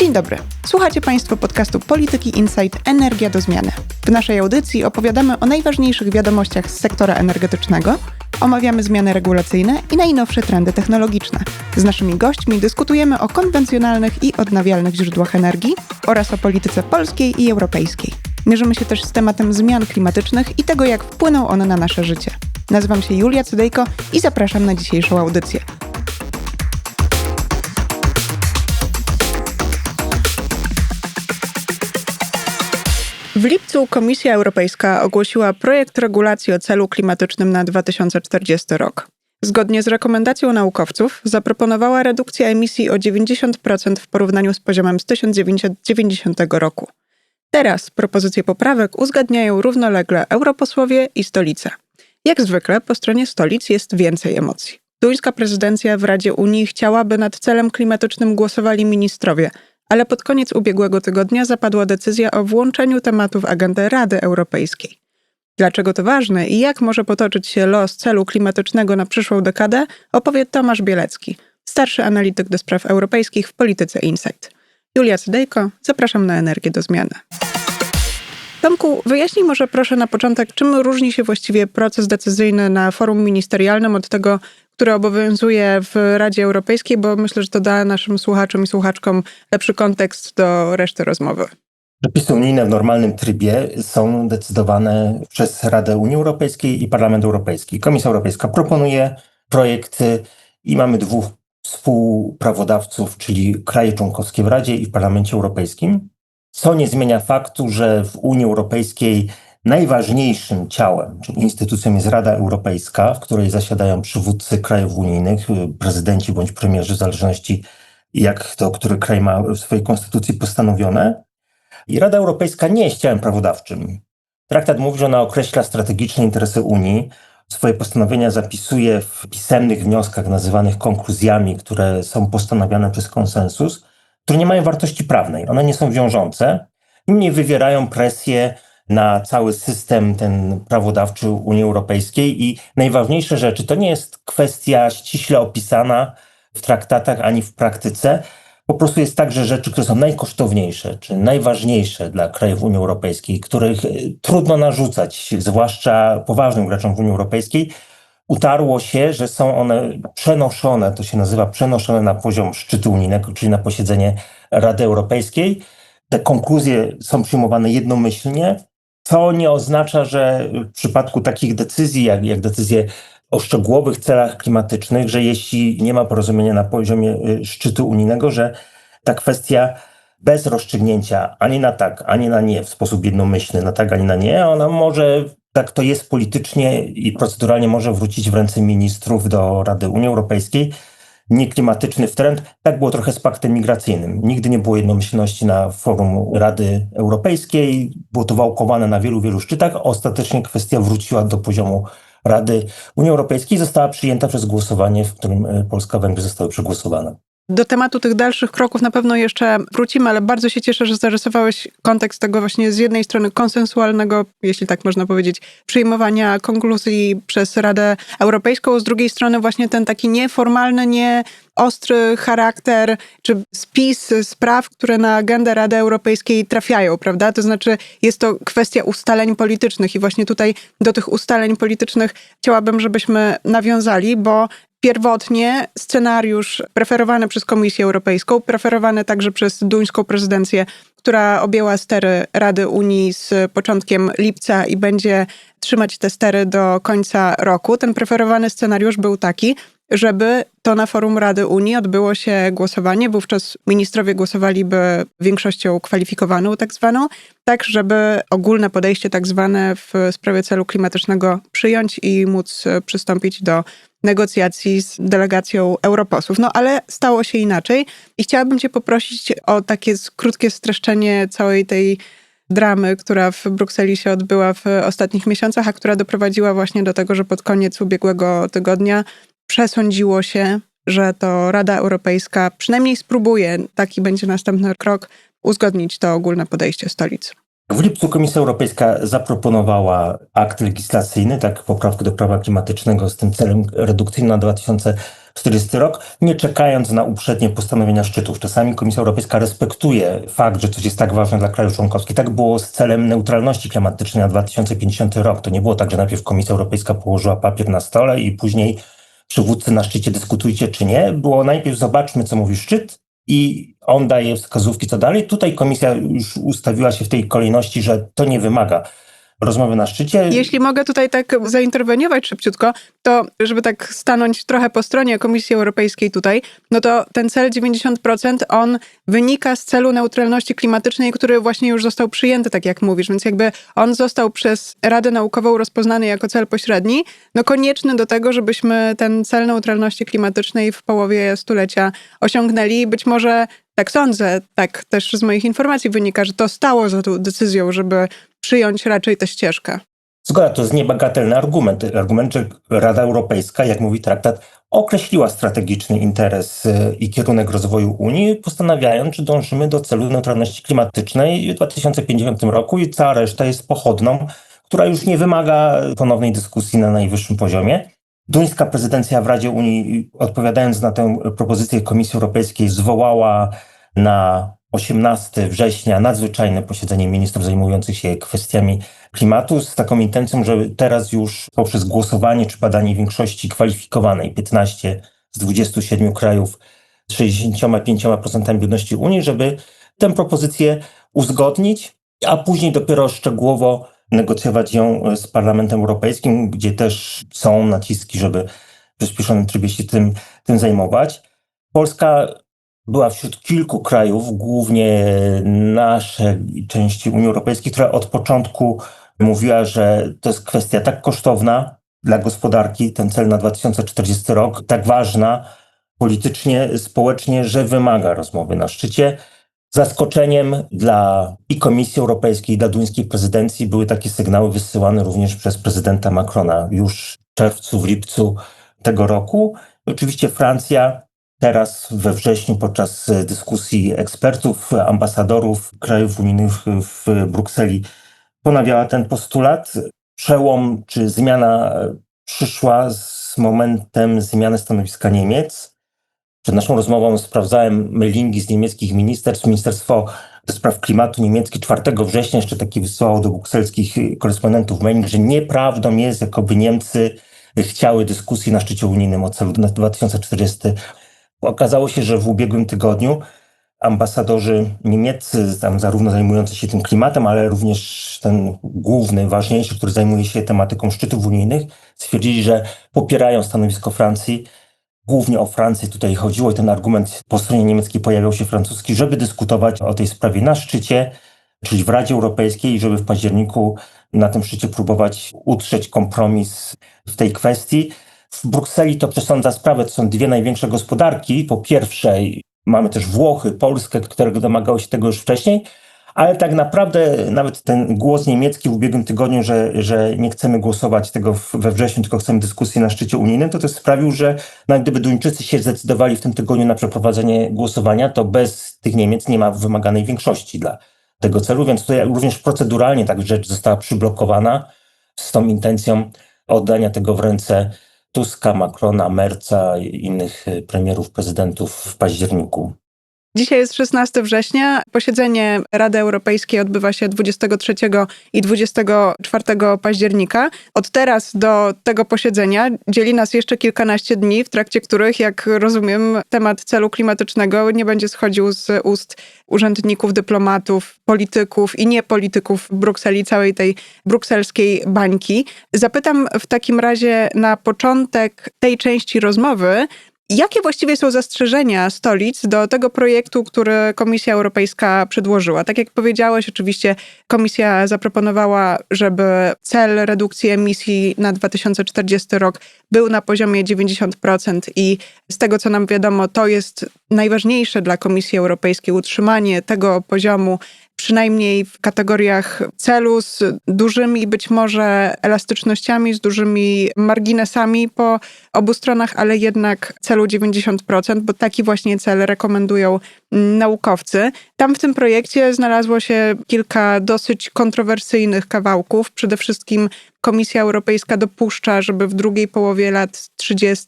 Dzień dobry. Słuchacie Państwo podcastu Polityki Insight Energia do Zmiany. W naszej audycji opowiadamy o najważniejszych wiadomościach z sektora energetycznego, omawiamy zmiany regulacyjne i najnowsze trendy technologiczne. Z naszymi gośćmi dyskutujemy o konwencjonalnych i odnawialnych źródłach energii oraz o polityce polskiej i europejskiej. Mierzymy się też z tematem zmian klimatycznych i tego, jak wpłyną one na nasze życie. Nazywam się Julia Cydejko i zapraszam na dzisiejszą audycję. W lipcu Komisja Europejska ogłosiła projekt regulacji o celu klimatycznym na 2040 rok. Zgodnie z rekomendacją naukowców zaproponowała redukcję emisji o 90% w porównaniu z poziomem z 1990 roku. Teraz propozycje poprawek uzgadniają równolegle europosłowie i stolice. Jak zwykle po stronie stolic jest więcej emocji. Duńska prezydencja w Radzie Unii chciałaby nad celem klimatycznym głosowali ministrowie, ale pod koniec ubiegłego tygodnia zapadła decyzja o włączeniu tematu w agendę Rady Europejskiej. Dlaczego to ważne i jak może potoczyć się los celu klimatycznego na przyszłą dekadę, opowie Tomasz Bielecki, starszy analityk do spraw europejskich w Polityce Insight. Julia Cydejko, zapraszam na energię do zmiany. Tomku, wyjaśnij może proszę na początek, czym różni się właściwie proces decyzyjny na forum ministerialnym od tego, który obowiązuje w Radzie Europejskiej, bo myślę, że to da naszym słuchaczom i słuchaczkom lepszy kontekst do reszty rozmowy. Przepisy unijne w normalnym trybie są decydowane przez Radę Unii Europejskiej i Parlament Europejski. Komisja Europejska proponuje projekty i mamy dwóch współprawodawców, czyli kraje członkowskie w Radzie i w Parlamencie Europejskim, co nie zmienia faktu, że w Unii Europejskiej najważniejszym ciałem, czyli instytucją jest Rada Europejska, w której zasiadają przywódcy krajów unijnych, prezydenci bądź premierzy, w zależności jak to, który kraj ma w swojej konstytucji postanowione. I Rada Europejska nie jest ciałem prawodawczym. Traktat mówi, że ona określa strategiczne interesy Unii, swoje postanowienia zapisuje w pisemnych wnioskach nazywanych konkluzjami, które są postanawiane przez konsensus, które nie mają wartości prawnej. One nie są wiążące, niemniej wywierają presję na cały system ten prawodawczy Unii Europejskiej i najważniejsze rzeczy to nie jest kwestia ściśle opisana w traktatach ani w praktyce. Po prostu jest tak, że rzeczy, które są najkosztowniejsze czy najważniejsze dla krajów Unii Europejskiej, których e, trudno narzucać, zwłaszcza poważnym graczom w Unii Europejskiej, utarło się, że są one przenoszone, to się nazywa przenoszone na poziom szczytu unijnego, czyli na posiedzenie Rady Europejskiej. Te konkluzje są przyjmowane jednomyślnie, co nie oznacza, że w przypadku takich decyzji, jak, jak decyzje o szczegółowych celach klimatycznych, że jeśli nie ma porozumienia na poziomie y, szczytu unijnego, że ta kwestia bez rozstrzygnięcia ani na tak, ani na nie w sposób jednomyślny, na tak, ani na nie, ona może, tak to jest politycznie i proceduralnie może wrócić w ręce ministrów do Rady Unii Europejskiej. Nieklimatyczny trend. Tak było trochę z paktem migracyjnym. Nigdy nie było jednomyślności na forum Rady Europejskiej. Było to wałkowane na wielu, wielu szczytach. Ostatecznie kwestia wróciła do poziomu Rady Unii Europejskiej została przyjęta przez głosowanie, w którym e, Polska Węgry zostały przegłosowane. Do tematu tych dalszych kroków na pewno jeszcze wrócimy, ale bardzo się cieszę, że zarysowałeś kontekst tego właśnie z jednej strony konsensualnego, jeśli tak można powiedzieć, przyjmowania konkluzji przez Radę Europejską, z drugiej strony właśnie ten taki nieformalny, nie ostry charakter, czy spis spraw, które na agendę Rady Europejskiej trafiają, prawda? To znaczy jest to kwestia ustaleń politycznych i właśnie tutaj do tych ustaleń politycznych chciałabym, żebyśmy nawiązali, bo pierwotnie scenariusz preferowany przez Komisję Europejską, preferowany także przez duńską prezydencję, która objęła stery Rady Unii z początkiem lipca i będzie trzymać te stery do końca roku. Ten preferowany scenariusz był taki, żeby to na forum Rady Unii odbyło się głosowanie. Wówczas ministrowie głosowaliby większością kwalifikowaną, tak zwaną, tak żeby ogólne podejście, tak zwane w sprawie celu klimatycznego przyjąć i móc przystąpić do negocjacji z delegacją europosłów. No ale stało się inaczej i chciałabym Cię poprosić o takie krótkie streszczenie całej tej dramy, która w Brukseli się odbyła w ostatnich miesiącach, a która doprowadziła właśnie do tego, że pod koniec ubiegłego tygodnia przesądziło się, że to Rada Europejska przynajmniej spróbuje, taki będzie następny krok, uzgodnić to ogólne podejście stolicy. W lipcu Komisja Europejska zaproponowała akt legislacyjny, tak, poprawkę do prawa klimatycznego z tym celem redukcyjnym na 2040 rok, nie czekając na uprzednie postanowienia szczytów. Czasami Komisja Europejska respektuje fakt, że coś jest tak ważne dla krajów członkowskich. Tak było z celem neutralności klimatycznej na 2050 rok. To nie było tak, że najpierw Komisja Europejska położyła papier na stole i później przywódcy na szczycie dyskutujcie czy nie. Było najpierw zobaczmy, co mówi szczyt i on daje wskazówki, co dalej. Tutaj komisja już ustawiła się w tej kolejności, że to nie wymaga rozmowy na szczycie. Jeśli mogę tutaj tak zainterweniować szybciutko, to żeby tak stanąć trochę po stronie Komisji Europejskiej tutaj, no to ten cel 90% on wynika z celu neutralności klimatycznej, który właśnie już został przyjęty, tak jak mówisz, więc jakby on został przez Radę Naukową rozpoznany jako cel pośredni, no konieczny do tego, żebyśmy ten cel neutralności klimatycznej w połowie stulecia osiągnęli. Być może tak sądzę, tak też z moich informacji wynika, że to stało za tą decyzją, żeby przyjąć raczej tę ścieżkę. Zgoda, to jest niebagatelny argument. Argument, że Rada Europejska, jak mówi traktat, określiła strategiczny interes y, i kierunek rozwoju Unii, postanawiając, że dążymy do celu neutralności klimatycznej w 2050 roku i cała reszta jest pochodną, która już nie wymaga ponownej dyskusji na najwyższym poziomie. Duńska prezydencja w Radzie Unii, odpowiadając na tę propozycję Komisji Europejskiej, zwołała na 18 września nadzwyczajne posiedzenie ministrów zajmujących się kwestiami klimatu z taką intencją, że teraz już poprzez głosowanie czy badanie większości kwalifikowanej 15 z 27 krajów z 65% ludności Unii, żeby tę propozycję uzgodnić, a później dopiero szczegółowo negocjować ją z Parlamentem Europejskim, gdzie też są naciski, żeby w przyspieszonym trybie się tym, tym zajmować. Polska była wśród kilku krajów, głównie naszej części Unii Europejskiej, która od początku mówiła, że to jest kwestia tak kosztowna dla gospodarki, ten cel na 2040 rok, tak ważna politycznie, społecznie, że wymaga rozmowy na szczycie. Zaskoczeniem dla i Komisji Europejskiej, i dla duńskiej prezydencji były takie sygnały wysyłane również przez prezydenta Macrona już w czerwcu, w lipcu tego roku. Oczywiście Francja teraz we wrześniu podczas dyskusji ekspertów, ambasadorów krajów unijnych w Brukseli ponawiała ten postulat. Przełom czy zmiana przyszła z momentem zmiany stanowiska Niemiec. Przed naszą rozmową sprawdzałem mailingi z niemieckich ministerstw. Ministerstwo do spraw klimatu niemieckie 4 września jeszcze taki wysłało do brukselskich korespondentów mailing, że nieprawdą jest, jakoby Niemcy chciały dyskusji na szczycie unijnym o celu na 2040. Okazało się, że w ubiegłym tygodniu ambasadorzy niemieccy, tam zarówno zajmujący się tym klimatem, ale również ten główny, ważniejszy, który zajmuje się tematyką szczytów unijnych, stwierdzili, że popierają stanowisko Francji. Głównie o Francję tutaj chodziło i ten argument po stronie niemieckiej pojawiał się francuski, żeby dyskutować o tej sprawie na szczycie, czyli w Radzie Europejskiej, żeby w październiku na tym szczycie próbować utrzeć kompromis w tej kwestii. W Brukseli to przesądza sprawę, to są dwie największe gospodarki. Po pierwsze, mamy też Włochy, Polskę, które domagały się tego już wcześniej, ale tak naprawdę nawet ten głos niemiecki w ubiegłym tygodniu, że, że nie chcemy głosować tego we wrześniu, tylko chcemy dyskusji na szczycie unijnym, to też sprawił, że nawet gdyby Duńczycy się zdecydowali w tym tygodniu na przeprowadzenie głosowania, to bez tych Niemiec nie ma wymaganej większości dla tego celu, więc tutaj również proceduralnie tak rzecz została przyblokowana z tą intencją oddania tego w ręce Tuska, Macrona, Merca i innych premierów, prezydentów w październiku. Dzisiaj jest 16 września. Posiedzenie Rady Europejskiej odbywa się 23 i 24 października. Od teraz do tego posiedzenia dzieli nas jeszcze kilkanaście dni, w trakcie których, jak rozumiem, temat celu klimatycznego nie będzie schodził z ust urzędników, dyplomatów, polityków i niepolityków Brukseli, całej tej brukselskiej bańki. Zapytam w takim razie na początek tej części rozmowy, Jakie właściwie są zastrzeżenia stolic do tego projektu, który Komisja Europejska przedłożyła? Tak jak powiedziałeś, oczywiście Komisja zaproponowała, żeby cel redukcji emisji na 2040 rok był na poziomie 90% i z tego co nam wiadomo, to jest najważniejsze dla Komisji Europejskiej utrzymanie tego poziomu przynajmniej w kategoriach celu z dużymi być może elastycznościami, z dużymi marginesami po obu stronach, ale jednak celu 90%, bo taki właśnie cel rekomendują naukowcy. Tam w tym projekcie znalazło się kilka dosyć kontrowersyjnych kawałków. Przede wszystkim Komisja Europejska dopuszcza, żeby w drugiej połowie lat 30.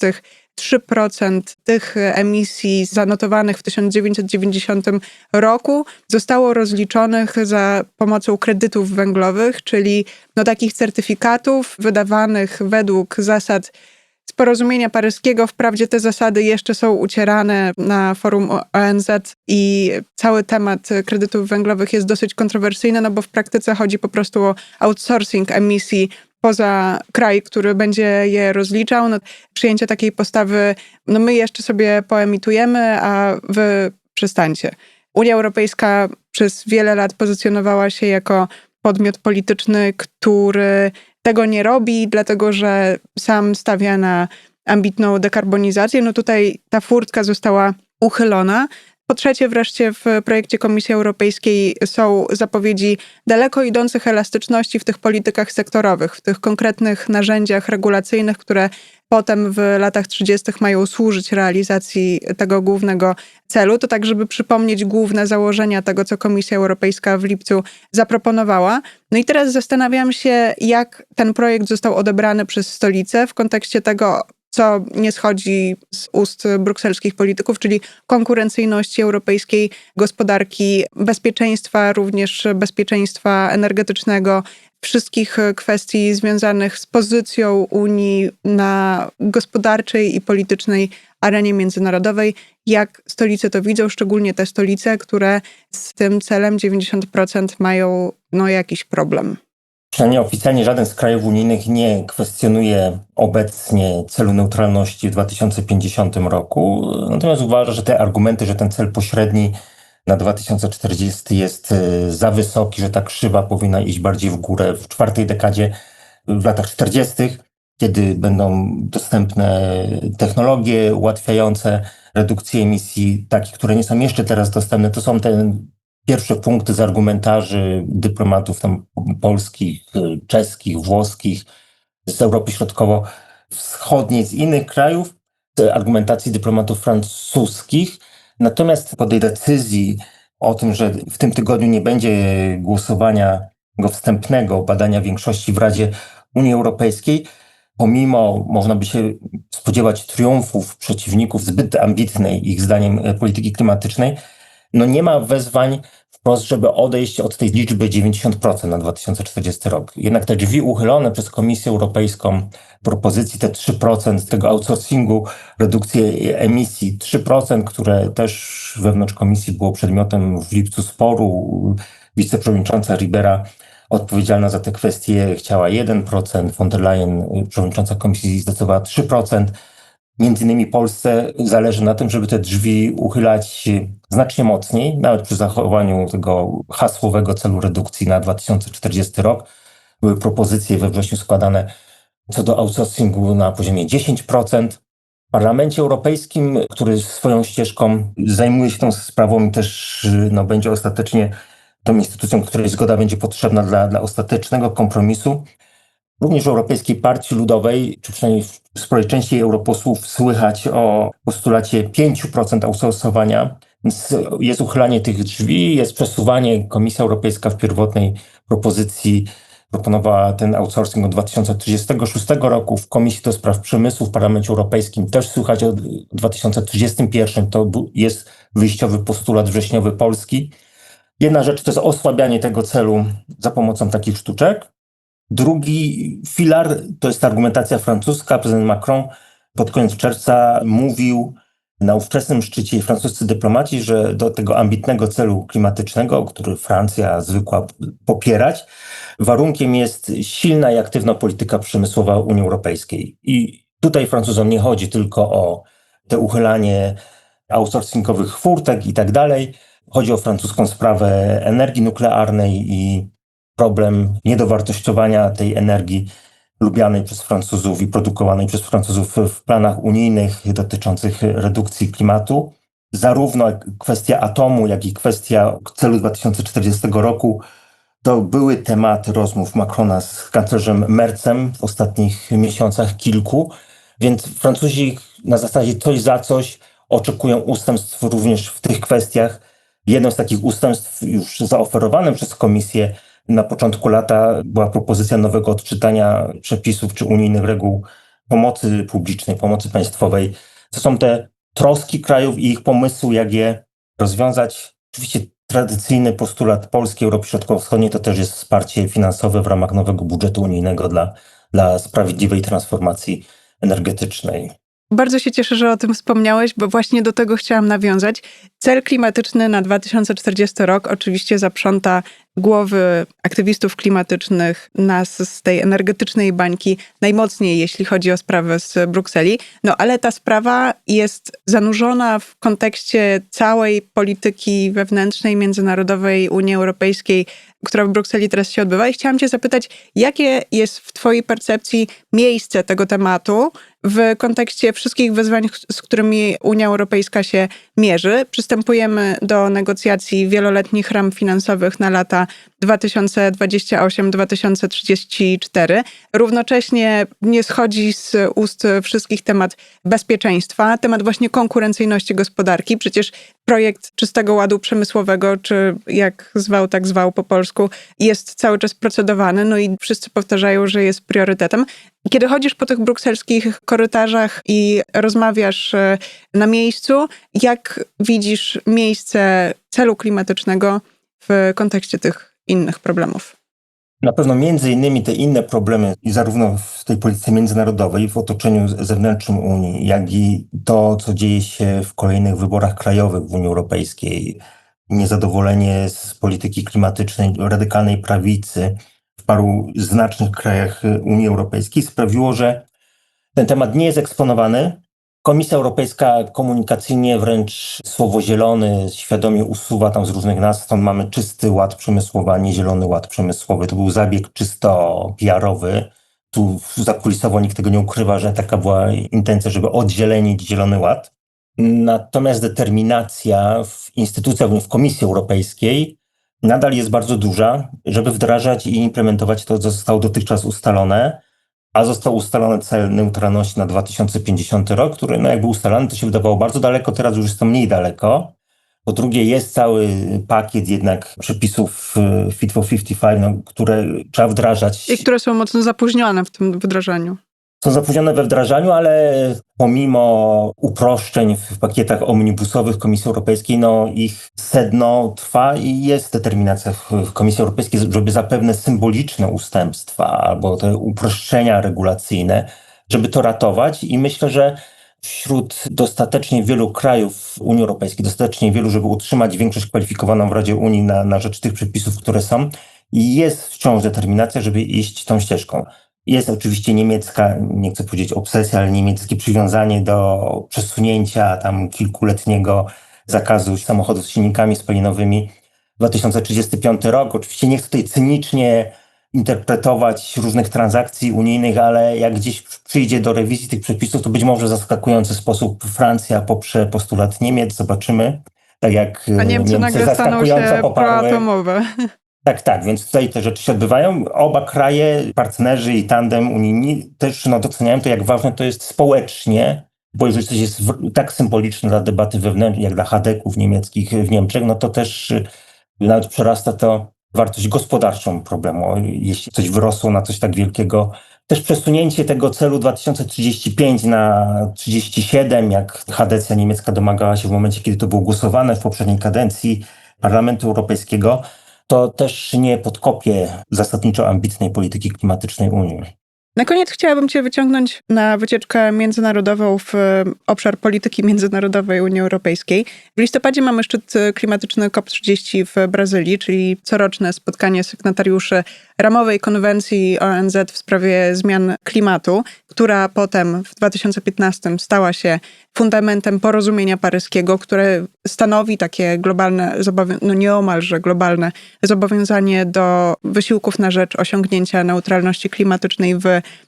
3% tych emisji zanotowanych w 1990 roku zostało rozliczonych za pomocą kredytów węglowych, czyli no takich certyfikatów wydawanych według zasad z porozumienia paryskiego. Wprawdzie te zasady jeszcze są ucierane na forum ONZ i cały temat kredytów węglowych jest dosyć kontrowersyjny, no bo w praktyce chodzi po prostu o outsourcing emisji poza kraj, który będzie je rozliczał. No, przyjęcie takiej postawy, no my jeszcze sobie poemitujemy, a wy przestańcie. Unia Europejska przez wiele lat pozycjonowała się jako podmiot polityczny, który tego nie robi, dlatego że sam stawia na ambitną dekarbonizację. No tutaj ta furtka została uchylona. Po trzecie, wreszcie w projekcie Komisji Europejskiej są zapowiedzi daleko idących elastyczności w tych politykach sektorowych, w tych konkretnych narzędziach regulacyjnych, które potem w latach 30. mają służyć realizacji tego głównego celu. To tak, żeby przypomnieć główne założenia tego, co Komisja Europejska w lipcu zaproponowała. No i teraz zastanawiam się, jak ten projekt został odebrany przez stolicę w kontekście tego, co nie schodzi z ust brukselskich polityków, czyli konkurencyjności europejskiej gospodarki, bezpieczeństwa, również bezpieczeństwa energetycznego, wszystkich kwestii związanych z pozycją Unii na gospodarczej i politycznej arenie międzynarodowej. Jak stolice to widzą, szczególnie te stolice, które z tym celem 90% mają no, jakiś problem. Przynajmniej oficjalnie żaden z krajów unijnych nie kwestionuje obecnie celu neutralności w 2050 roku. Natomiast uważa, że te argumenty, że ten cel pośredni na 2040 jest y, za wysoki, że ta krzywa powinna iść bardziej w górę w czwartej dekadzie, w latach 40., kiedy będą dostępne technologie ułatwiające redukcję emisji, takie, które nie są jeszcze teraz dostępne, to są te pierwsze punkty z argumentarzy dyplomatów tam polskich, czeskich, włoskich, z Europy Środkowo-Wschodniej, z innych krajów, argumentacji dyplomatów francuskich. Natomiast po tej decyzji o tym, że w tym tygodniu nie będzie głosowania go wstępnego, badania większości w Radzie Unii Europejskiej, pomimo, można by się spodziewać triumfów przeciwników zbyt ambitnej, ich zdaniem, polityki klimatycznej, no nie ma wezwań wprost, żeby odejść od tej liczby 90% na 2040 rok. Jednak te drzwi uchylone przez Komisję Europejską propozycji, te 3% tego outsourcingu, redukcji emisji, 3%, które też wewnątrz komisji było przedmiotem w lipcu sporu. Wiceprzewodnicząca Ribera odpowiedzialna za te kwestie chciała 1%, von der Leyen, przewodnicząca komisji zdecydowała 3%. Między innymi Polsce zależy na tym, żeby te drzwi uchylać znacznie mocniej, nawet przy zachowaniu tego hasłowego celu redukcji na 2040 rok. Były propozycje we wrześniu składane co do outsourcingu na poziomie 10%. W Parlamencie Europejskim, który swoją ścieżką zajmuje się tą sprawą i też no, będzie ostatecznie tą instytucją, której zgoda będzie potrzebna dla, dla ostatecznego kompromisu, Również Europejskiej Partii Ludowej, czy przynajmniej w sporej części europosłów słychać o postulacie 5% outsourcowania. Więc jest uchylanie tych drzwi, jest przesuwanie. Komisja Europejska w pierwotnej propozycji proponowała ten outsourcing od 2036 roku. W Komisji do Spraw Przemysłu w Parlamencie Europejskim też słychać o 2031. To jest wyjściowy postulat wrześniowy Polski. Jedna rzecz to jest osłabianie tego celu za pomocą takich sztuczek. Drugi filar to jest argumentacja francuska. Prezydent Macron pod koniec czerwca mówił na ówczesnym szczycie francuscy dyplomaci, że do tego ambitnego celu klimatycznego, który Francja zwykła popierać, warunkiem jest silna i aktywna polityka przemysłowa Unii Europejskiej. I tutaj Francuzom nie chodzi tylko o te uchylanie outsourcingowych furtek i tak dalej. Chodzi o francuską sprawę energii nuklearnej i problem niedowartościowania tej energii lubianej przez Francuzów i produkowanej przez Francuzów w planach unijnych dotyczących redukcji klimatu. Zarówno kwestia atomu, jak i kwestia celu 2040 roku to były tematy rozmów Macrona z kanclerzem Mercem w ostatnich miesiącach kilku, więc Francuzi na zasadzie coś za coś oczekują ustępstw również w tych kwestiach. Jedno z takich ustępstw już zaoferowanym przez Komisję na początku lata była propozycja nowego odczytania przepisów czy unijnych reguł pomocy publicznej, pomocy państwowej. To są te troski krajów i ich pomysły, jak je rozwiązać. Oczywiście tradycyjny postulat Polski, Europy Środkowo-Wschodniej to też jest wsparcie finansowe w ramach nowego budżetu unijnego dla, dla sprawiedliwej transformacji energetycznej. Bardzo się cieszę, że o tym wspomniałeś, bo właśnie do tego chciałam nawiązać. Cel klimatyczny na 2040 rok oczywiście zaprząta głowy aktywistów klimatycznych, nas z tej energetycznej bańki najmocniej, jeśli chodzi o sprawę z Brukseli. No ale ta sprawa jest zanurzona w kontekście całej polityki wewnętrznej, międzynarodowej Unii Europejskiej, która w Brukseli teraz się odbywa. I chciałam Cię zapytać, jakie jest w Twojej percepcji miejsce tego tematu w kontekście wszystkich wyzwań, z którymi Unia Europejska się mierzy? Przystępujemy do negocjacji wieloletnich ram finansowych na lata 2028-2034. Równocześnie nie schodzi z ust wszystkich temat bezpieczeństwa, temat właśnie konkurencyjności gospodarki. Przecież projekt czystego ładu przemysłowego, czy jak zwał, tak zwał po polsku, jest cały czas procedowany, no i wszyscy powtarzają, że jest priorytetem. Kiedy chodzisz po tych brukselskich korytarzach i rozmawiasz e, na miejscu, jak widzisz miejsce celu klimatycznego w kontekście tych innych problemów? Na pewno między innymi te inne problemy, zarówno w tej polityce międzynarodowej, w otoczeniu zewnętrznym Unii, jak i to, co dzieje się w kolejnych wyborach krajowych w Unii Europejskiej, niezadowolenie z polityki klimatycznej radykalnej prawicy w paru znacznych krajach Unii Europejskiej sprawiło, że ten temat nie jest eksponowany. Komisja Europejska komunikacyjnie wręcz słowo zielony świadomie usuwa tam z różnych nazw. Stąd mamy czysty ład przemysłowy, a nie zielony ład przemysłowy. To był zabieg czysto PR-owy. Tu zakulisowo nikt tego nie ukrywa, że taka była intencja, żeby odzielenić zielony ład. Natomiast determinacja w instytucjach, w Komisji Europejskiej nadal jest bardzo duża, żeby wdrażać i implementować to, co zostało dotychczas ustalone, a został ustalony cel neutralności na 2050 rok, który no jakby ustalony, to się wydawało bardzo daleko, teraz już jest to mniej daleko. Po drugie, jest cały pakiet jednak przepisów y, Fit for 55, no, które trzeba wdrażać. I które są mocno zapóźnione w tym wdrażaniu są zapóźnione we wdrażaniu, ale pomimo uproszczeń w pakietach omnibusowych Komisji Europejskiej, no ich sedno trwa i jest determinacja w Komisji Europejskiej, żeby zapewne symboliczne ustępstwa albo te uproszczenia regulacyjne, żeby to ratować i myślę, że wśród dostatecznie wielu krajów Unii Europejskiej, dostatecznie wielu, żeby utrzymać większość kwalifikowaną w Radzie Unii na, na rzecz tych przepisów, które są, jest wciąż determinacja, żeby iść tą ścieżką. Jest oczywiście niemiecka, nie chcę powiedzieć obsesja, ale niemieckie przywiązanie do przesunięcia tam kilkuletniego zakazu samochodów z silnikami spalinowymi 2035 rok. Oczywiście nie chcę tutaj cynicznie interpretować różnych transakcji unijnych, ale jak gdzieś przyjdzie do rewizji tych przepisów, to być może w zaskakujący sposób Francja poprze postulat Niemiec, zobaczymy. Tak jak A Niemcy, Niemcy nagle staną się proatomowe. Tak, tak, więc tutaj te rzeczy się odbywają. Oba kraje, partnerzy i tandem unijni też no, doceniają to, jak ważne to jest społecznie, bo jeżeli coś jest tak symboliczne dla debaty wewnętrznej, jak dla hadeków niemieckich w Niemczech, no to też y, nawet przerasta to wartość gospodarczą problemu. Jeśli coś wyrosło na coś tak wielkiego, też przesunięcie tego celu 2035 na 37, jak Hadecja niemiecka domagała się w momencie, kiedy to było głosowane w poprzedniej kadencji Parlamentu Europejskiego, to też nie podkopie zasadniczo ambitnej polityki klimatycznej Unii. Na koniec chciałabym Cię wyciągnąć na wycieczkę międzynarodową w e, obszar polityki międzynarodowej Unii Europejskiej. W listopadzie mamy szczyt klimatyczny COP30 w Brazylii, czyli coroczne spotkanie sygnatariuszy ramowej konwencji ONZ w sprawie zmian klimatu, która potem w 2015 stała się fundamentem porozumienia paryskiego, które stanowi takie globalne, no nieomalże globalne zobowiązanie do wysiłków na rzecz osiągnięcia neutralności klimatycznej w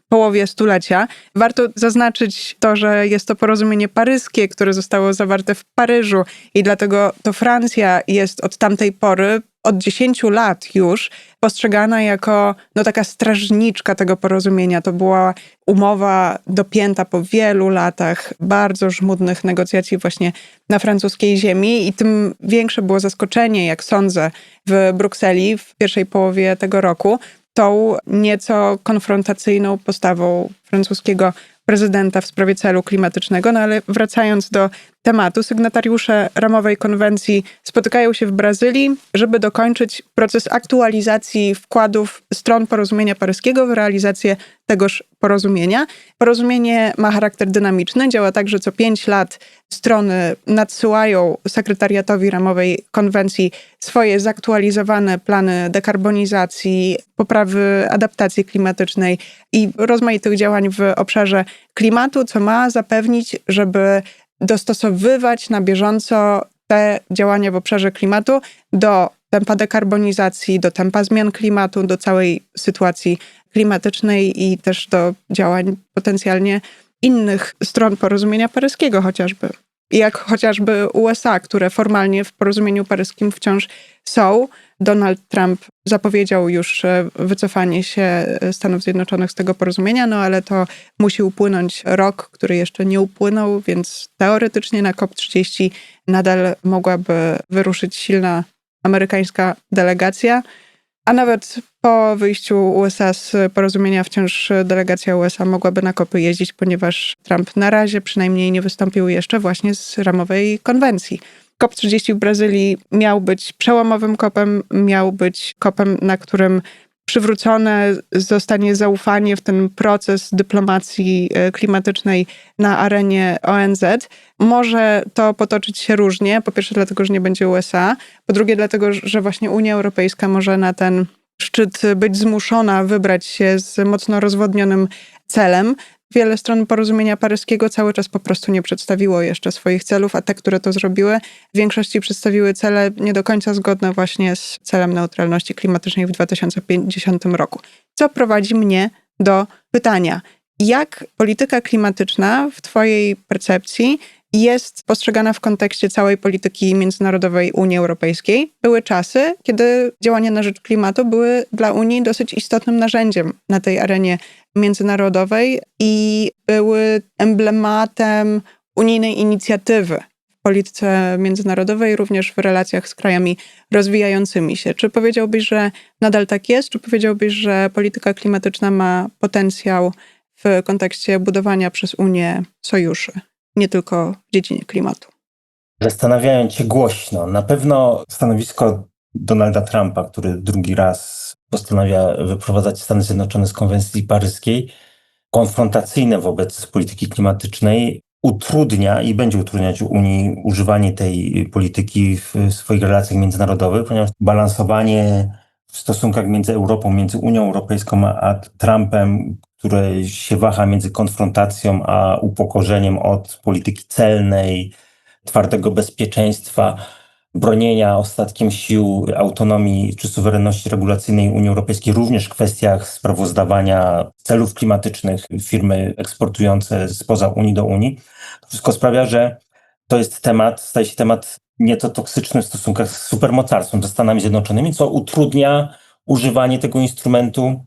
połowie stulecia. Warto zaznaczyć to, że jest to porozumienie paryskie, które zostało zawarte w Paryżu i dlatego to Francja jest od tamtej pory od 10 lat już postrzegana jako no, taka strażniczka tego porozumienia. To była umowa dopięta po wielu latach bardzo żmudnych negocjacji właśnie na francuskiej ziemi i tym większe było zaskoczenie, jak sądzę, w Brukseli w pierwszej połowie tego roku, tą nieco konfrontacyjną postawą francuskiego prezydenta w sprawie celu klimatycznego. No ale wracając do tematu, sygnatariusze ramowej konwencji spotykają się w Brazylii, żeby dokończyć proces aktualizacji wkładów stron porozumienia paryskiego w realizację tegoż porozumienia. Porozumienie ma charakter dynamiczny, działa tak, że co pięć lat strony nadsyłają sekretariatowi ramowej konwencji swoje zaktualizowane plany dekarbonizacji, poprawy adaptacji klimatycznej i rozmaitych działań w obszarze klimatu, co ma zapewnić, żeby dostosowywać na bieżąco te działania w obszarze klimatu do tempa dekarbonizacji, do tempa zmian klimatu, do całej sytuacji klimatycznej i też do działań potencjalnie innych stron porozumienia paryskiego chociażby. Jak chociażby USA, które formalnie w porozumieniu paryskim wciąż są. Donald Trump zapowiedział już e, wycofanie się Stanów Zjednoczonych z tego porozumienia, no ale to musi upłynąć rok, który jeszcze nie upłynął, więc teoretycznie na COP30 nadal mogłaby wyruszyć silna amerykańska delegacja. A nawet po wyjściu USA z porozumienia wciąż delegacja USA mogłaby na kopy jeździć, ponieważ Trump na razie przynajmniej nie wystąpił jeszcze właśnie z ramowej konwencji. COP30 w Brazylii miał być przełomowym kopem, miał być kopem, na którym przywrócone zostanie zaufanie w ten proces dyplomacji klimatycznej na arenie ONZ. Może to potoczyć się różnie. Po pierwsze, dlatego, że nie będzie USA. Po drugie, dlatego, że właśnie Unia Europejska może na ten szczyt być zmuszona wybrać się z mocno rozwodnionym celem. Wiele stron porozumienia paryskiego cały czas po prostu nie przedstawiło jeszcze swoich celów, a te, które to zrobiły, w większości przedstawiły cele nie do końca zgodne właśnie z celem neutralności klimatycznej w 2050 roku. Co prowadzi mnie do pytania, jak polityka klimatyczna w Twojej percepcji jest postrzegana w kontekście całej polityki międzynarodowej Unii Europejskiej. Były czasy, kiedy działania na rzecz klimatu były dla Unii dosyć istotnym narzędziem na tej arenie międzynarodowej i były emblematem unijnej inicjatywy w polityce międzynarodowej, również w relacjach z krajami rozwijającymi się. Czy powiedziałbyś, że nadal tak jest? Czy powiedziałbyś, że polityka klimatyczna ma potencjał w kontekście budowania przez Unię sojuszy? Nie tylko w dziedzinie klimatu. Zastanawiając się głośno, na pewno stanowisko Donalda Trumpa, który drugi raz postanawia wyprowadzać Stany Zjednoczone z konwencji paryskiej, konfrontacyjne wobec polityki klimatycznej, utrudnia i będzie utrudniać Unii używanie tej polityki w swoich relacjach międzynarodowych, ponieważ balansowanie w stosunkach między Europą, między Unią Europejską a Trumpem, które się waha między konfrontacją a upokorzeniem od polityki celnej, twardego bezpieczeństwa, bronienia ostatkiem sił autonomii czy suwerenności regulacyjnej Unii Europejskiej, również w kwestiach sprawozdawania celów klimatycznych firmy eksportujące spoza Unii do Unii. To wszystko sprawia, że to jest temat, staje się temat nieco toksyczny w stosunkach z supermocarstwem, ze Stanami Zjednoczonymi, co utrudnia używanie tego instrumentu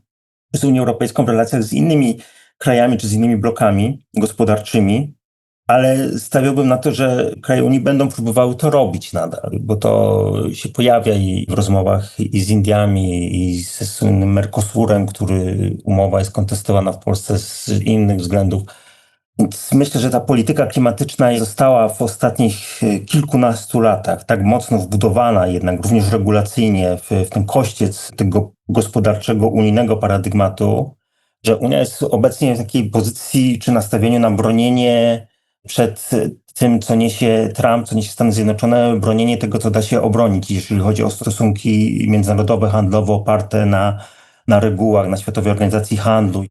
z Unią Europejską w relacjach z innymi krajami czy z innymi blokami gospodarczymi, ale stawiałbym na to, że kraje Unii będą próbowały to robić nadal, bo to się pojawia i w rozmowach i z Indiami, i ze słynnym Mercosurem, który umowa jest kontestowana w Polsce z innych względów. Więc myślę, że ta polityka klimatyczna została w ostatnich kilkunastu latach tak mocno wbudowana, jednak również regulacyjnie, w, w ten kościec tego gospodarczego, unijnego paradygmatu, że Unia jest obecnie w takiej pozycji czy nastawieniu na bronienie przed tym, co niesie Trump, co niesie Stany Zjednoczone, bronienie tego, co da się obronić, jeżeli chodzi o stosunki międzynarodowe, handlowe oparte na, na regułach, na Światowej Organizacji Handlu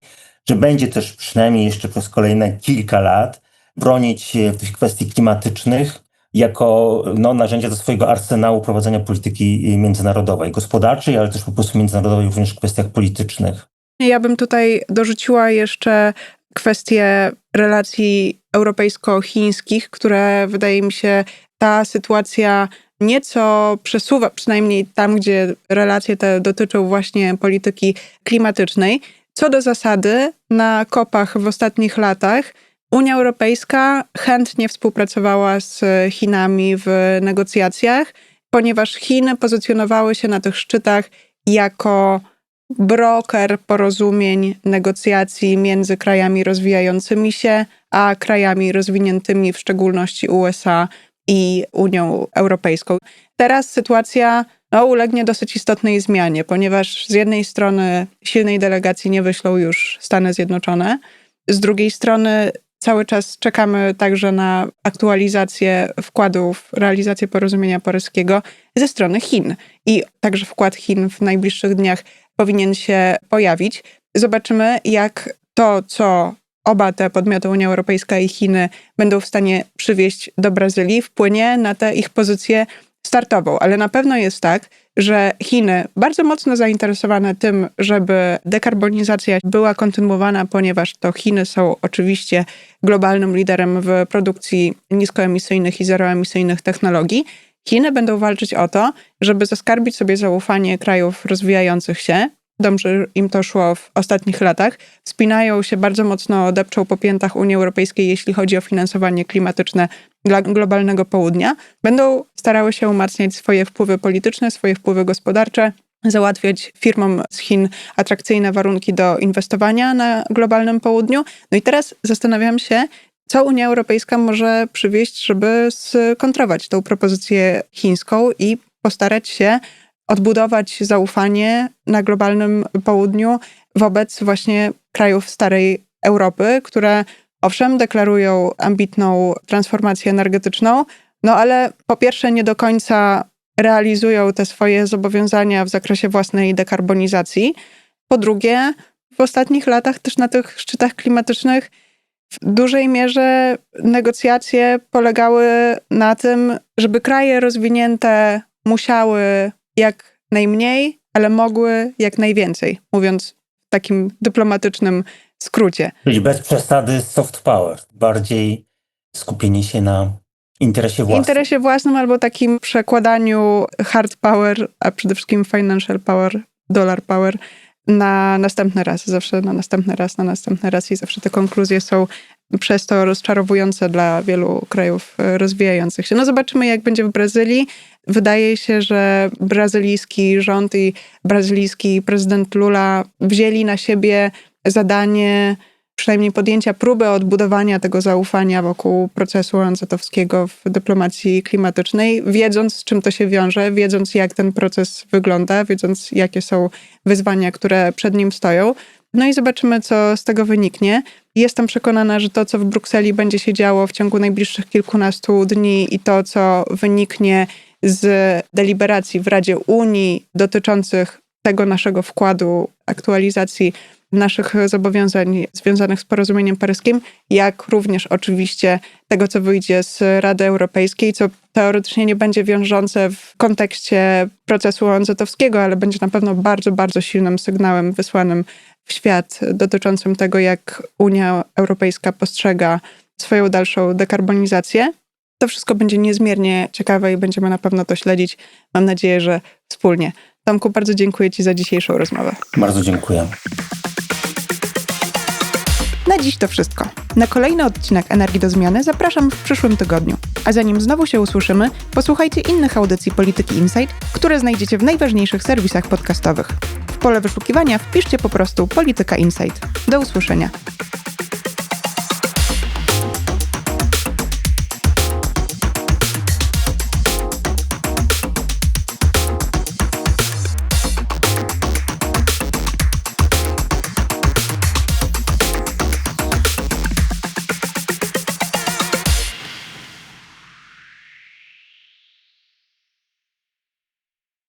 że będzie też przynajmniej jeszcze przez kolejne kilka lat bronić tych kwestii klimatycznych jako no, narzędzia do swojego arsenału prowadzenia polityki międzynarodowej, gospodarczej, ale też po prostu międzynarodowej również w kwestiach politycznych. Ja bym tutaj dorzuciła jeszcze kwestię relacji europejsko-chińskich, które wydaje mi się ta sytuacja nieco przesuwa, przynajmniej tam, gdzie relacje te dotyczą właśnie polityki klimatycznej. Co do zasady, na kopach w ostatnich latach Unia Europejska chętnie współpracowała z Chinami w negocjacjach, ponieważ Chiny pozycjonowały się na tych szczytach jako broker porozumień, negocjacji między krajami rozwijającymi się, a krajami rozwiniętymi, w szczególności USA i Unią Europejską. Teraz sytuacja no, ulegnie dosyć istotnej zmianie, ponieważ z jednej strony silnej delegacji nie wyślą już Stany Zjednoczone, z drugiej strony cały czas czekamy także na aktualizację wkładów, realizację porozumienia paryskiego ze strony Chin. I także wkład Chin w najbliższych dniach powinien się pojawić. Zobaczymy, jak to, co oba te podmioty, Unia Europejska i Chiny, będą w stanie przywieźć do Brazylii, wpłynie na tę ich pozycję startową. Ale na pewno jest tak, że Chiny bardzo mocno zainteresowane tym, żeby dekarbonizacja była kontynuowana, ponieważ to Chiny są oczywiście globalnym liderem w produkcji niskoemisyjnych i zeroemisyjnych technologii. Chiny będą walczyć o to, żeby zaskarbić sobie zaufanie krajów rozwijających się. Dobrze im to szło w ostatnich latach. Spinają się bardzo mocno, depczą po piętach Unii Europejskiej, jeśli chodzi o finansowanie klimatyczne dla globalnego południa. Będą starały się umacniać swoje wpływy polityczne, swoje wpływy gospodarcze, załatwiać firmom z Chin atrakcyjne warunki do inwestowania na globalnym południu. No i teraz zastanawiam się, co Unia Europejska może przywieźć, żeby skontrować tą propozycję chińską i postarać się odbudować zaufanie na globalnym południu wobec właśnie krajów starej Europy, które owszem deklarują ambitną transformację energetyczną, no ale po pierwsze nie do końca realizują te swoje zobowiązania w zakresie własnej dekarbonizacji. Po drugie, w ostatnich latach też na tych szczytach klimatycznych w dużej mierze negocjacje polegały na tym, żeby kraje rozwinięte musiały jak najmniej, ale mogły jak najwięcej, mówiąc w takim dyplomatycznym skrócie. Czyli bez przesady soft power, bardziej skupienie się na interesie własnym. interesie własnym albo takim przekładaniu hard power, a przede wszystkim financial power, dollar power na następny raz, zawsze na następny raz, na następny raz i zawsze te konkluzje są przez to rozczarowujące dla wielu krajów rozwijających się. No zobaczymy, jak będzie w Brazylii. Wydaje się, że brazylijski rząd i brazylijski prezydent Lula wzięli na siebie zadanie przynajmniej podjęcia próby odbudowania tego zaufania wokół procesu ONZ-owskiego w dyplomacji klimatycznej, wiedząc z czym to się wiąże, wiedząc jak ten proces wygląda, wiedząc jakie są wyzwania, które przed nim stoją. No i zobaczymy, co z tego wyniknie. Jestem przekonana, że to, co w Brukseli będzie się działo w ciągu najbliższych kilkunastu dni i to, co wyniknie z deliberacji w Radzie Unii dotyczących tego naszego wkładu, aktualizacji naszych zobowiązań związanych z porozumieniem paryskim, jak również oczywiście tego, co wyjdzie z Rady Europejskiej, co teoretycznie nie będzie wiążące w kontekście procesu ONZ-owskiego, ale będzie na pewno bardzo, bardzo silnym sygnałem wysłanym w świat dotyczącym tego, jak Unia Europejska postrzega swoją dalszą dekarbonizację. To wszystko będzie niezmiernie ciekawe i będziemy na pewno to śledzić. Mam nadzieję, że wspólnie. Tomku, bardzo dziękuję Ci za dzisiejszą rozmowę. Bardzo dziękuję. Na dziś to wszystko. Na kolejny odcinek Energii do Zmiany zapraszam w przyszłym tygodniu. A zanim znowu się usłyszymy, posłuchajcie innych audycji Polityki Insight, które znajdziecie w najważniejszych serwisach podcastowych. W pole wyszukiwania wpiszcie po prostu Polityka Insight. Do usłyszenia.